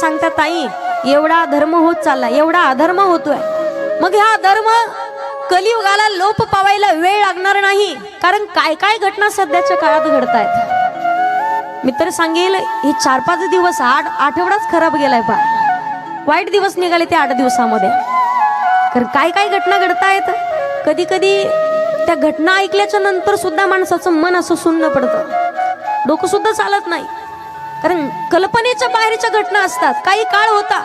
सांगतात ताई एवढा धर्म होत चालला एवढा अधर्म होतोय. मग हा धर्म कलियुगाला लोप पावायला वेळ लागणार नाही. कारण काय काय घटना सध्याच्या काळात घडतायत? मी तर सांगेल हे चार पाच दिवस आठ आठवडाच खराब गेलाय पा वाईट दिवस निघाले ते आठ दिवसामध्ये. कारण काय काय घटना घडतायत? कधी कधी त्या घटना ऐकल्याच्या नंतर सुद्धा माणसाचं मन असं सुन्न पडतं. डोकं सुद्धा चालत नाही. कारण कल्पनेच्या बाहेरच्या घटना असतात. काही काळ होता.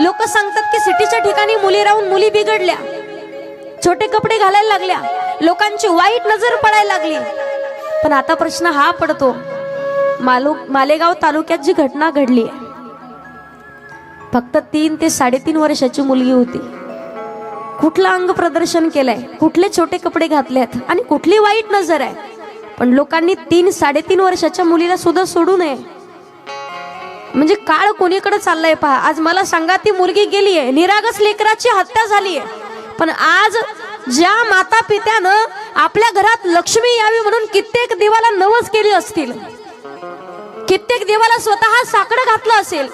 लोक सांगतात की सिटीच्या ठिकाणी मुली राहून मुली बिघडल्या. छोटे कपडे घालायला लागल्या. लोकांची वाईट नजर पडायला लागली. पण आता प्रश्न हा पडतो मालू मालेगाव तालुक्यात जी घटना घडली फक्त तीन ते साडेतीन वर्षाची मुलगी होती. कुठलं अंग प्रदर्शन केलंय कुठले छोटे कपडे घातलेत आणि कुठली वाईट नजर आहे? पण लोकांनी तीन साडेतीन वर्षाच्या मुलीला सुद्धा सोडू नये. म्हणजे काळ कोणीकडे चाललाय पहा. आज मला सांगा ती मुलगी गेली आहे निरागस लेकराची हत्या झाली आहे पण आज ज्या माता पित्यानं आपल्या घरात लक्ष्मी यावी म्हणून कित्येक देवाला नवस केली असतील कित्येक देवाला स्वतः साकडं घातलं असेल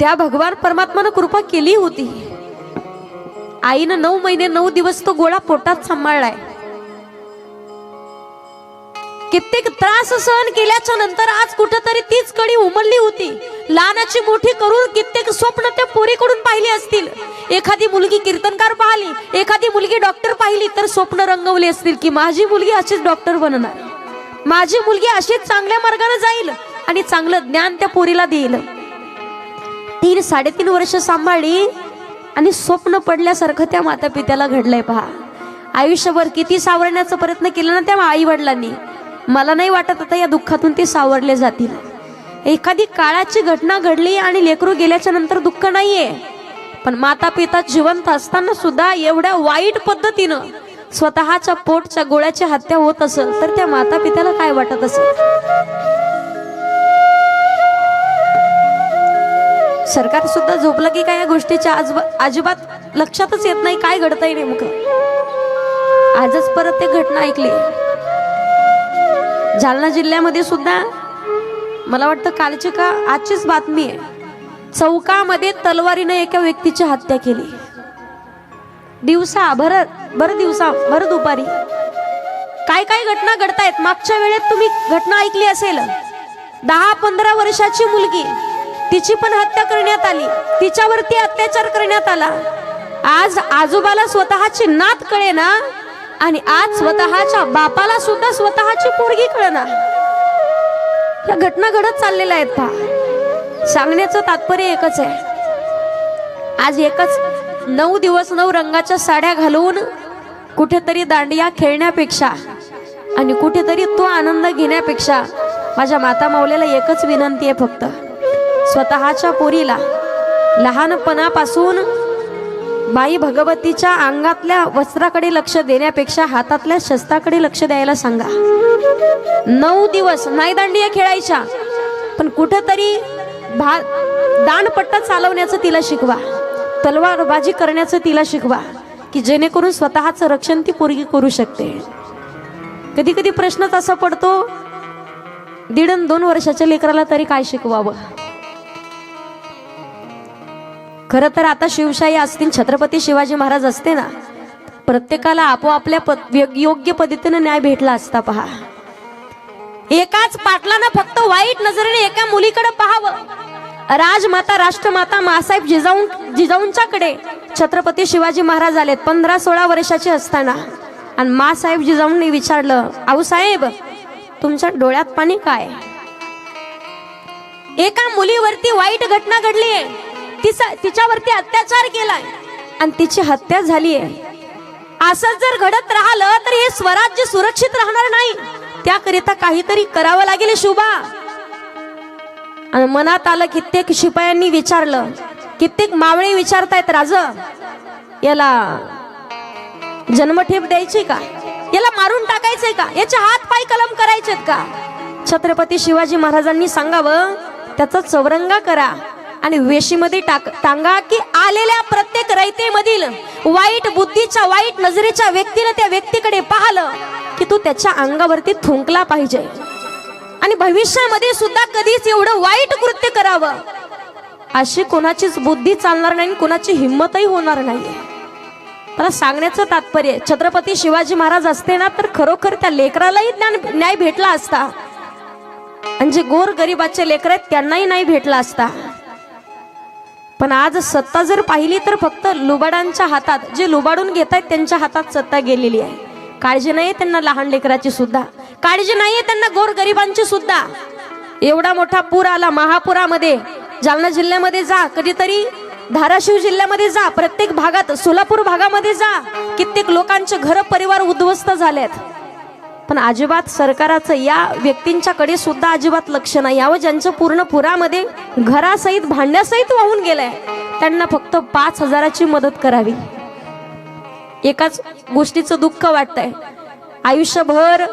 त्या भगवान परमात्मानं कृपा केली होती. आईनं नऊ महिने नऊ दिवस तो गोळा पोटात सांभाळलाय. कित्येक त्रास सहन केल्याच्यानंतर आज कुठेतरी तीच कडी उमलली होती. लहानाची मोठी करून कित्येक स्वप्न त्या पोरीकडून पाहिली असतील. एखादी मुलगी कीर्तनकार पाहिली एखादी मुलगी डॉक्टर पाहिली तर स्वप्न रंगवली असतील की माझी मुलगी अशीच डॉक्टर बनणार. माझी मुलगी अशीच चांगल्या मार्गाने जाईल आणि चांगलं ज्ञान त्या पोरीला देईल. तीन साडेतीन वर्ष सांभाळली आणि स्वप्न पडल्यासारखं त्या माता पित्याला घडलंय पहा. आयुष्यभर किती सावरण्याचा प्रयत्न केला ना त्या आई वडिलांनी मला नाही वाटत आता या दुःखातून ते सावरले जातील. एखादी काळाची घटना घडली आणि लेकरू गेल्याच्यानंतर दुःख नाहीये. पण माता पिता जिवंत असताना सुद्धा एवढ्या वाईट पद्धतीनं स्वतःच्या पोटच्या गोळ्याची हत्या होत असेल तर त्या माता पित्याला काय वाटत असेल? सरकार सुद्धा झोपलं की काय या गोष्टीच्या आजबा अजिबात लक्षातच येत नाही काय घडतंय नेमकं. आजच परत ते घटना ऐकली. जालना जिल्ह्यामध्ये सुद्धा मला वाटतं कालची का आजचीच बातमी आहे. चौकामध्ये तलवारीने एका व्यक्तीची हत्या केली. दिवसा भर भर दिवसा भर दुपारी. काय काय घटना घडतायत? मागच्या वेळेत तुम्ही घटना ऐकली असेल. दहा पंधरा वर्षाची मुलगी. तिची पण हत्या करण्यात आली. तिच्यावरती अत्याचार करण्यात आला. आज आजोबाला स्वतःची नात कळे ना आणि आज स्वतःच्या बापाला सुद्धा स्वतःची पोरगी कळणार. या घटना घडत चाललेल्या आहेत पहा. सांगण्याचं तात्पर्य एकच आहे. आज एकच नऊ दिवस नऊ रंगाच्या साड्या घालून कुठेतरी दांडिया खेळण्यापेक्षा आणि कुठेतरी तो आनंद घेण्यापेक्षा माझ्या माता मावल्याला एकच विनंती आहे फक्त. स्वतःच्या पोरीला लहानपणापासून बाई भगवतीच्या अंगातल्या वस्त्राकडे लक्ष देण्यापेक्षा हातातल्या शस्त्राकडे लक्ष द्यायला सांगा. नऊ दिवस नाही दांडिया खेळायच्या पण कुठंतरी भा दांडपट्टा चालवण्याचं तिला शिकवा. तलवारबाजी करण्याचं तिला शिकवा की जेणेकरून स्वतःचं रक्षण ती पोरगी करू शकते. कधी कधी प्रश्नच असा पडतो दीड दोन वर्षाच्या लेकराला तरी काय शिकवावं? खरं तर आता शिवशाही असतील छत्रपती शिवाजी महाराज असते ना? प्रत्येकाला आपोआपल्या पद- योग्य पद्धतीने न्याय भेटला असता पहा. एकाच पाटलानं फक्त वाईट नजरेने एका मुलीकडे पाहावं. राजमाता राष्ट्रमाता मासाहेब जिजाऊन जिजाऊंच्याकडे छत्रपती शिवाजी महाराज आलेत पंधरा सोळा वर्षाचे असताना. आणि मासाहेब जिजाऊंनी विचारलं आऊसाहेब तुमच्या डोळ्यात पाणी काय? एका मुलीवरती वाईट घटना घडली आहे तिचा तिच्यावरती अत्याचार केलाय आणि तिची हत्या झाली आहे असं जर घडत राहिलं तर हे स्वराज्य सुरक्षित राहणार नाही. त्याकरिता काहीतरी करावं लागेल शुभा. आणि मनात आलं कित्येक शिपायांनी विचारलं. कित्येक मावळे विचारतायत राज याला जन्मठेप द्यायची का? याला मारून टाकायचंय का? याचे हात पाय कलम करायचेत का? छत्रपती शिवाजी महाराजांनी सांगावं त्याचा चौरंगा करा. आणि वेशीमध्ये टाक टांगा की आलेल्या प्रत्येक रयतेमधील वाईट बुद्धीच्या वाईट नजरेच्या व्यक्तीने त्या व्यक्तीकडे पाहिलं की तू त्याच्या अंगावरती थुंकला पाहिजे. आणि भविष्यामध्ये सुद्धा कधीच एवढं वाईट कृत्य करावं. अशी कोणाचीच बुद्धी चालणार नाही आणि कोणाची हिंमतही होणार नाही. मला सांगण्याचं तात्पर्य छत्रपती शिवाजी महाराज असते ना तर खरोखर त्या लेकरालाही ज्ञान न्याय भेटला असता. आणि जे गोर गरिबाचे लेकर आहेत त्यांनाही नाही भेटला असता. पण आज सत्ता जर पाहिली तर फक्त लुबाडांच्या हातात जे लुबाडून घेत आहेत त्यांच्या हातात सत्ता गेलेली आहे. काळजी नाही त्यांना लहान लेकराची सुद्धा. काळजी नाहीये त्यांना गोर गरिबांची सुद्धा. एवढा मोठा पूर आला महापुरामध्ये. जालना जिल्ह्यामध्ये जा कधीतरी धाराशिव जिल्ह्यामध्ये जा प्रत्येक भागात सोलापूर भागामध्ये जा. कित्येक लोकांचे घर परिवार उद्ध्वस्त झालेत. पण अजिबात सरकाराचं या व्यक्तींच्याकडे सुद्धा अजिबात लक्ष नाही. यावं ज्यांचं पूर्ण पुरामध्ये घरासहित भांड्यासहित वाहून गेलंय त्यांना फक्त पाच हजाराची मदत करावी. एकाच गोष्टीचं दुःख वाटतंय. आयुष्यभर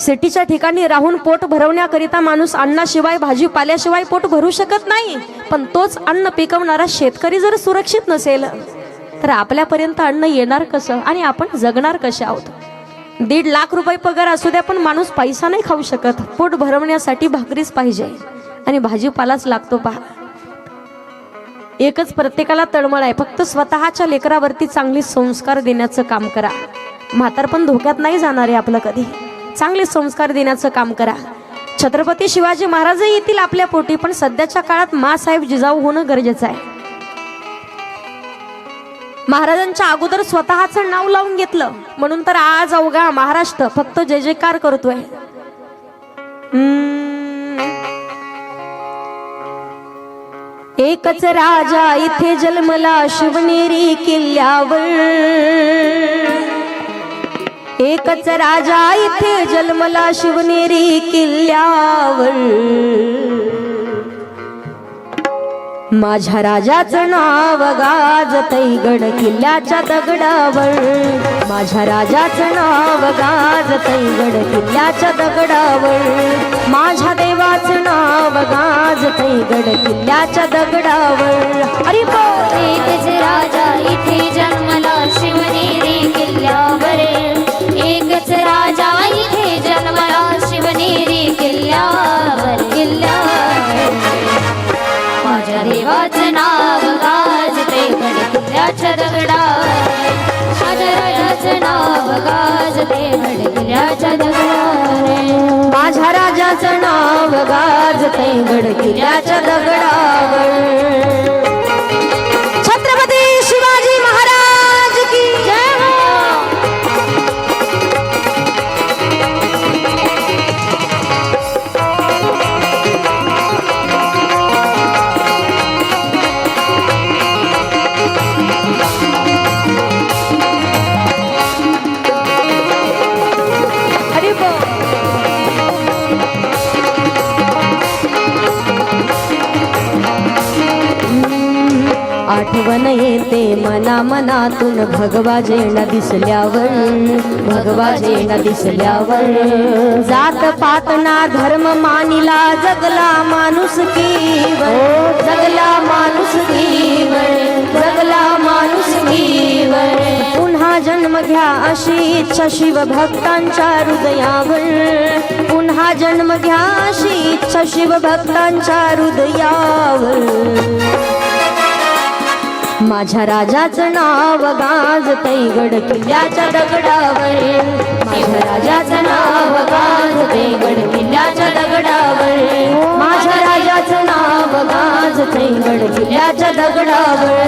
सिटीच्या ठिकाणी राहून पोट भरवण्याकरिता माणूस अन्नाशिवाय भाजीपाल्याशिवाय पोट भरू शकत नाही. पण तोच अन्न पिकवणारा शेतकरी जर सुरक्षित नसेल तर आपल्यापर्यंत अन्न येणार कसं? आणि आपण जगणार कसे आहोत? दीड लाख रुपये पगार असू द्या पण माणूस पैसा नाही खाऊ शकत. पोट भरवण्यासाठी भाकरीच पाहिजे. आणि भाजीपालाच लागतो पहा. एकच प्रत्येकाला तळमळ आहे. फक्त स्वतःच्या लेकरावरती चांगले संस्कार देण्याचं काम करा. म्हातार पण धोक्यात नाही जाणार आहे आपलं कधी. चांगले संस्कार देण्याचं काम करा. छत्रपती शिवाजी महाराजही येतील आपल्या पोटी पण सध्याच्या काळात मासाहेब जिजाऊ होणं गरजेचं आहे. महाराजांच्या अगोदर स्वतःचं नाव लावून घेतलं. म्हणून तर आज अवघा महाराष्ट्र फक्त जय जयकार करतोय. एकच राजा इथे जन्मला शिवनेरी किल्ल्यावर. एकच राजा इथे जन्मला शिवनेरी किल्ल्यावर. माझ्या राजाचं नाव गाज गड किल्ल्याच्या दगडावर. माझ्या राजाचं नाव गाज गड किल्ल्याच्या दगडावर. माझ्या देवाचं नाव गाजतई गड किल्ल्याच्या दगडावर. अरे एकच राजा इथे जन्मला शिवनेरी किल्ल्यावर. एकच राजा इथे जन्मला शिवनेरी किल्ल्यावर. किल्ल्यावर. गड किल्ल्याच्या माझ्या नाव गाजते गड दगडारे माझ्या राजाचं नाव गाजते गड दगडावर. आठवण येते मना मनातून भगवा जेणा दिसल्यावर भगवा जेणा दिसल्यावर. जात पातना धर्म मानिला जगला माणूस कीवर जगला माणूस कीवर जगला माणूस कीवर पुन्हा जन्म घ्या अशी इच्छा शिव भक्तांच्या हृदयावर. पुन्हा जन्म घ्या अशी इच्छा शिव भक्तांच्या हृदयावर. माझ्या राजाचं नाव गाज गड किल्ल्याच्या दगडावर. माझ्या राजाचं नाव गाजतई गड किल्ल्याच्या दगडावर. माझ्या राजाचं नाव गाजतई गड किल्ल्याच्या दगडावर.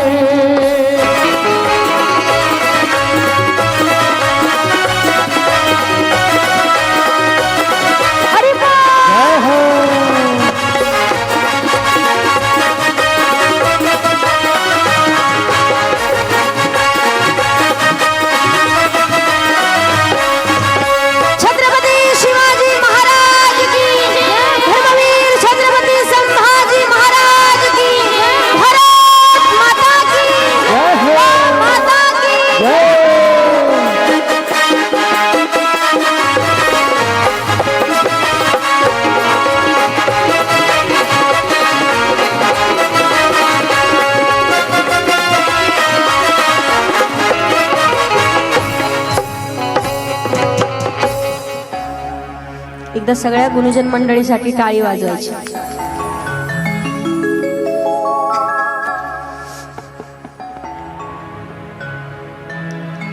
एकदा सगळ्या गुरुजन मंडळीसाठी टाळी वाजवायची.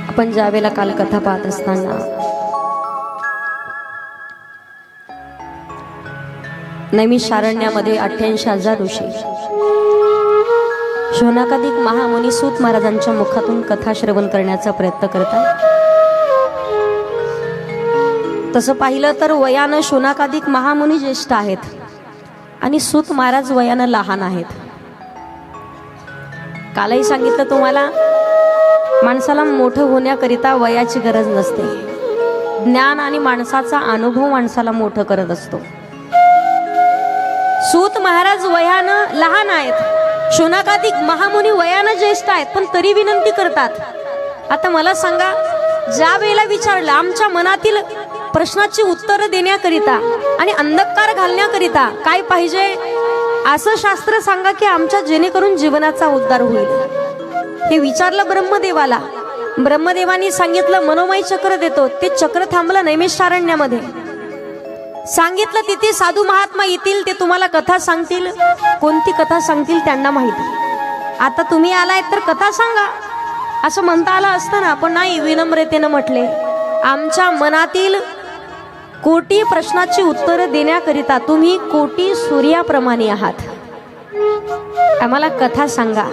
आपण ज्यावेळेला काल कथा पाहत असताना नैमिषारण्यामध्ये अठ्ठ्याऐंशी हजार ऋषी शोनाकाधिक महामुनी सूत महाराजांच्या मुखातून कथा श्रवण करण्याचा प्रयत्न करतात तसं पाहिलं तर वयानं शोनाकाधिक महामुनी ज्येष्ठ आहेत. आणि सूत महाराज वयानं लहान आहेत. कालही सांगितलं तुम्हाला माणसाला मोठं होण्याकरिता वयाची गरज नसते. ज्ञान आणि माणसाचा अनुभव माणसाला मोठं करत असतो. सूत महाराज वयानं लहान आहेत. शुनाकाधिक महामुनी वयानं ज्येष्ठ आहेत पण तरी विनंती करतात. आता मला सांगा ज्या वेळेला विचारलं आमच्या मनातील प्रश्नाची उत्तरं देण्याकरिता आणि अंधकार घालण्याकरिता काय पाहिजे? असं शास्त्र सांगा की आमच्या जेणेकरून जीवनाचा उद्धार होईल. हे विचारलं ब्रह्मदेवाला. ब्रह्मदेवानी सांगितलं मनोमय चक्र देतो. ते चक्र थांबलं नैमिषारण्यामध्ये. सांगितलं तिथे साधू महात्मा येतील ते तुम्हाला कथा सांगतील. कोणती कथा सांगतील त्यांना माहिती. आता तुम्ही आलाय तर कथा सांगा. असं म्हणता आलं असतं ना पण नाही विनम्रतेनं म्हटले. आमच्या मनातील कोटी प्रश्नाची उत्तरं देण्याकरिता तुम्ही कोटी सूर्याप्रमाणे आहात. आम्हाला कथा सांगा.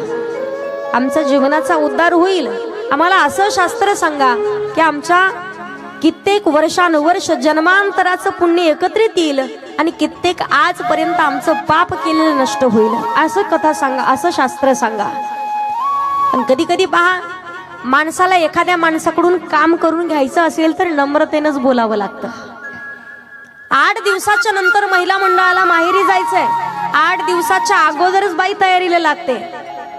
आमचा जीवनाचा उद्धार होईल. आम्हाला असं शास्त्र सांगा की आमच्या कित्येक वर्षानुवर्ष जन्मांतराचं पुण्य एकत्रित येईल आणि कित्येक आजपर्यंत आमचं पाप केलेलं नष्ट होईल. असं कथा सांगा असं शास्त्र सांगा. पण कधी कधी पहा माणसाला एखाद्या माणसाकडून काम करून घ्यायचं असेल तर नम्रतेनंच बोलावं लागतं. आठ दिवसाच्या नंतर महिला मंडळाला माहेरी जायचंय. आठ दिवसाच्या अगोदरच बाई तयारीला लागते.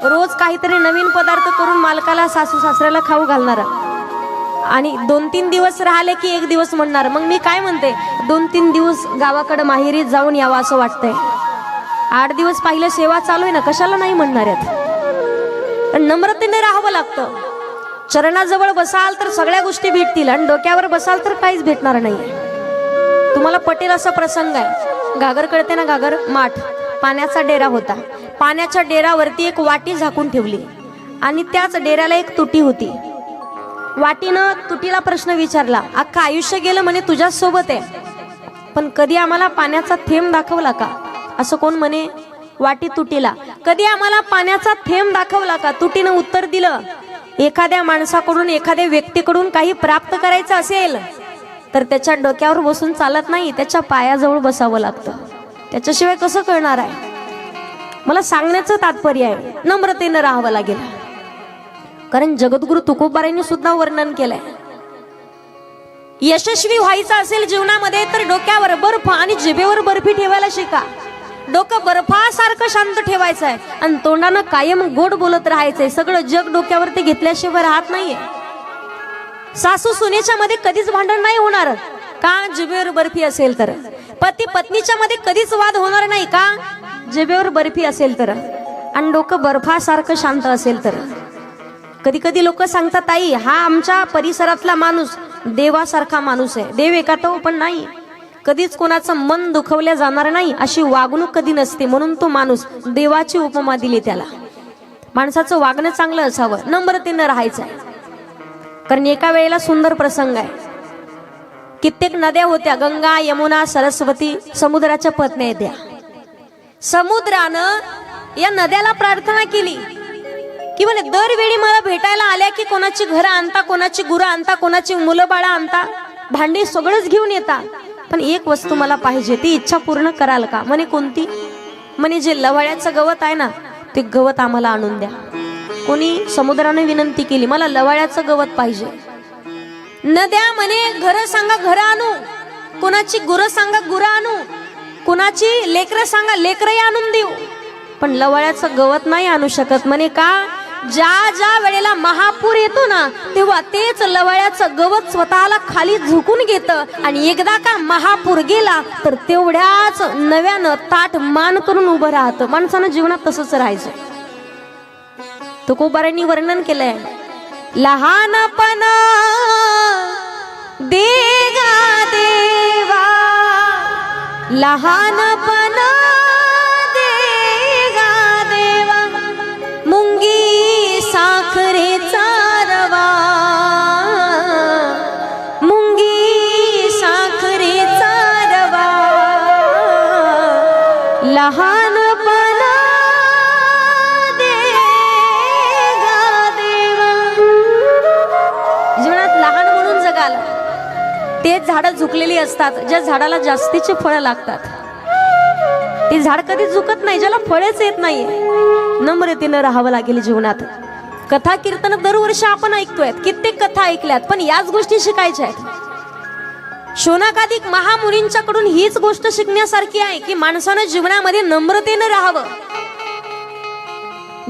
रोज काहीतरी नवीन पदार्थ करून मालकाला सासू सासऱ्याला खाऊ घालणार. आणि दोन तीन दिवस राहिले की एक दिवस म्हणणार. मग मी काय म्हणते? दोन तीन दिवस गावाकडे माहेरी जाऊन यावं असं वाटतंय. आठ दिवस पाहिलं सेवा चालू आहे ना कशाला नाही म्हणणार आहेत पण नम्रतेने राहावं लागतं. चरणाजवळ बसाल तर सगळ्या गोष्टी भेटतील आणि डोक्यावर बसाल तर काहीच भेटणार नाही. तुम्हाला पटेल असा प्रसंग आहे. घागर कळते ना घागर? माठ. पाण्याचा डेरा होता. पाण्याच्या डेरावरती एक वाटी झाकून ठेवली. आणि त्याच डेऱ्याला एक तुटी होती. वाटीनं तुटीला प्रश्न विचारला अख्खा आयुष्य गेलं म्हणे तुझ्यासोबत आहे. पण कधी आम्हाला पाण्याचा थेंब दाखवला का? असं कोण म्हणे? वाटी तुटीला कधी आम्हाला पाण्याचा थेंब दाखवला का? तुटीनं उत्तर दिलं एखाद्या माणसाकडून एखाद्या व्यक्तीकडून काही प्राप्त करायचं असेल. तर त्याच्या डोक्यावर बसून चालत नाही त्याच्या पायाजवळ बसावं लागतं. त्याच्याशिवाय कसं कळणार आहे? मला सांगण्याचं तात्पर्य आहे नम्रतेनं राहावं लागेल. कारण जगद्गुरु तुकोबारांनी सुद्धा वर्णन केलंय. यशस्वी व्हायचं असेल जीवनामध्ये तर डोक्यावर बर्फ आणि जिभेवर बर्फी ठेवायला शिका. डोकं बर्फासारखं शांत ठेवायचं आहे आणि तोंडानं कायम गोड बोलत राहायचंय. सगळं जग डोक्यावर ते घेतल्याशिवाय राहत नाहीये. सासू सुनेच्या मध्ये कधीच भांडण नाही होणार. का? जिबेवर बर्फी असेल तर. पती पत्नीच्या मध्ये कधीच वाद होणार नाही का? जिबेवर बर्फी असेल तर. आणि डोकं बर्फासारखं शांत असेल तर. कधी कधी लोक सांगतात ताई हा आमच्या परिसरातला माणूस देवासारखा माणूस आहे. देव एका तो पण नाही. कधीच कोणाचं मन दुखवल्या जाणार नाही अशी वागणूक कधी नसते. म्हणून तो माणूस देवाची उपमा दिली त्याला. माणसाचं वागणं चांगलं असावं. नम्रतेनं राहायचं आहे. कारण एका वेळेला सुंदर प्रसंग आहे. कित्येक नद्या होत्या गंगा यमुना सरस्वती समुद्राच्या पत्न्या येत्या. समुद्रानं या नद्याला प्रार्थना केली. की म्हणे दरवेळी मला भेटायला आल्या की कोणाची घरं आणता कोणाची गुरं आणता कोणाची मुलं बाळा आणता भांडी सगळंच घेऊन येता पण एक वस्तू मला पाहिजे ती इच्छा पूर्ण कराल का? म्हणे कोणती? म्हणे जे लवाळ्याचं गवत आहे ना ते गवत आम्हाला आणून द्या. कोणी समुद्राने विनंती केली मला लवाळ्याचं गवत पाहिजे. नद्या म्हणे घर सांगा घर आणू. कोणाची गुरं सांगा गुरं आणू. कोणाची लेकरं सांगा लेकरंही आणून देऊ. पण लवाळ्याचं गवत नाही आणू शकत म्हणे का? ज्या ज्या वेळेला महापूर येतो ना तेव्हा तेच लवाळ्याचं गवत स्वतःला खाली झुकून घेतं आणि एकदा का महापूर गेला तर तेवढ्याच नव्यानं ताट मान करून उभं राहतं. माणसानं जीवनात तसंच राहायचं. तुकोबारांनी वर्णन केलंय. लहानपणा देगा देवा. लहानपणा दे देवा. मुंगी साखरेचा रवा मुंगी साखरेचा रवा लहान ते झाडं झुकलेली असतात ज्या झाडाला जास्तीचे फळं लागतात. ते झाड कधी झुकत नाही ज्याला फळेच येत नाही नम्रतेनं राहावं लागेल जीवनात. कथा कीर्तन दरवर्षी आपण ऐकतोय कित्येक कथा ऐकल्यात पण याच गोष्टी शिकायच्या आहेत. शोनाकाधिक महामुनींच्याकडून हीच गोष्ट शिकण्यासारखी आहे की माणसानं जीवनामध्ये नम्रतेनं राहावं.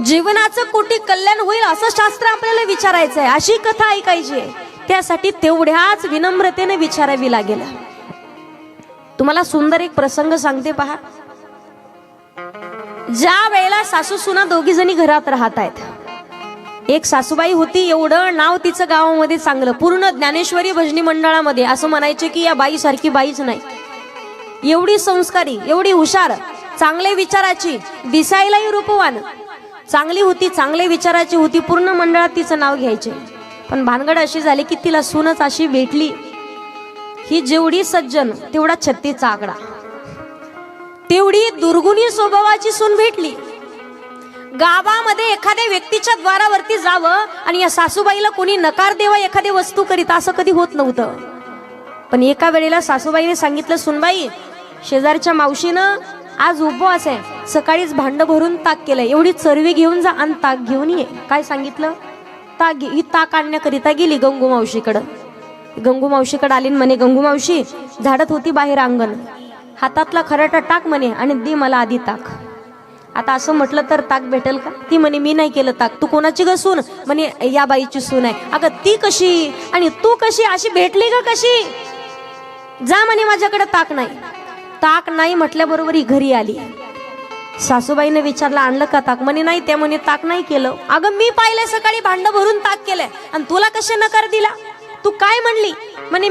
जीवनाचं कोटी कल्याण होईल असं शास्त्र आपल्याला विचारायचं आहे अशी कथा ऐकायची आहे. त्यासाठी तेवढ्याच विनम्रतेने विचारावी लागेल. तुम्हाला सुंदर एक प्रसंग सांगते पहा. ज्या वेळेला सासू सुना दोघी जणी घरात राहत आहेत एक सासूबाई होती एवढं नाव तिचं गावामध्ये चांगलं पूर्ण ज्ञानेश्वरी भजनी मंडळामध्ये असं म्हणायचे की या बाई सारखी बाईच नाही. एवढी संस्कारी एवढी हुशार चांगले विचाराची दिसायलाही रूपवान. चांगली होती चांगले विचाराची होती पूर्ण मंडळात तिचं नाव घ्यायचे. पण भानगड अशी झाली की तिला सूनच अशी भेटली. ही जेवढी सज्जन तेवढा छत्तीचा आकडा. तेवढी दुर्गुणी स्वभावाची सून भेटली. गावामध्ये एखाद्या व्यक्तीच्या द्वारावरती जावं आणि या सासूबाईला कोणी नकार देवा एखादी वस्तू करीत असं कधी होत नव्हतं. पण एका वेळेला सासूबाईने सांगितलं सुनबाई शेजारच्या मावशीनं आज उपवास आहे. सकाळीच भांड भरून ताक केलंय. एवढी चरवी घेऊन जा आणि ताक घेऊन ये. काय सांगितलं? ताक घे ही ताक आणण्याकरिता गेली गंगू मावशीकडं. गंगू मावशीकडे आली म्हणे गंगू मावशी झाडत होती बाहेर अंगण. हातातला खराटा टाक म्हणे आणि दे मला आधी ताक. आता असं म्हटलं तर ताक भेटेल का? ती म्हणे मी नाही केलं ताक. तू कोणाची ग सून? म्हणे या बाईची सून आहे. अगं ती कशी? आणि तू कशी? अशी भेटली का कशी? जा म्हणे माझ्याकडे ताक नाही. ताक नाही म्हटल्याबरोबर ही घरी आली. सासूबाईने विचारलं आणलं का ताक? म्हणे नाही त्या म्हणे ताक नाही केलं. अगं मी पाहिलंय सकाळी भांड भरून ताक केलंय. आणि तुला कसे नकार दिला? तू काय म्हणली? म्हणे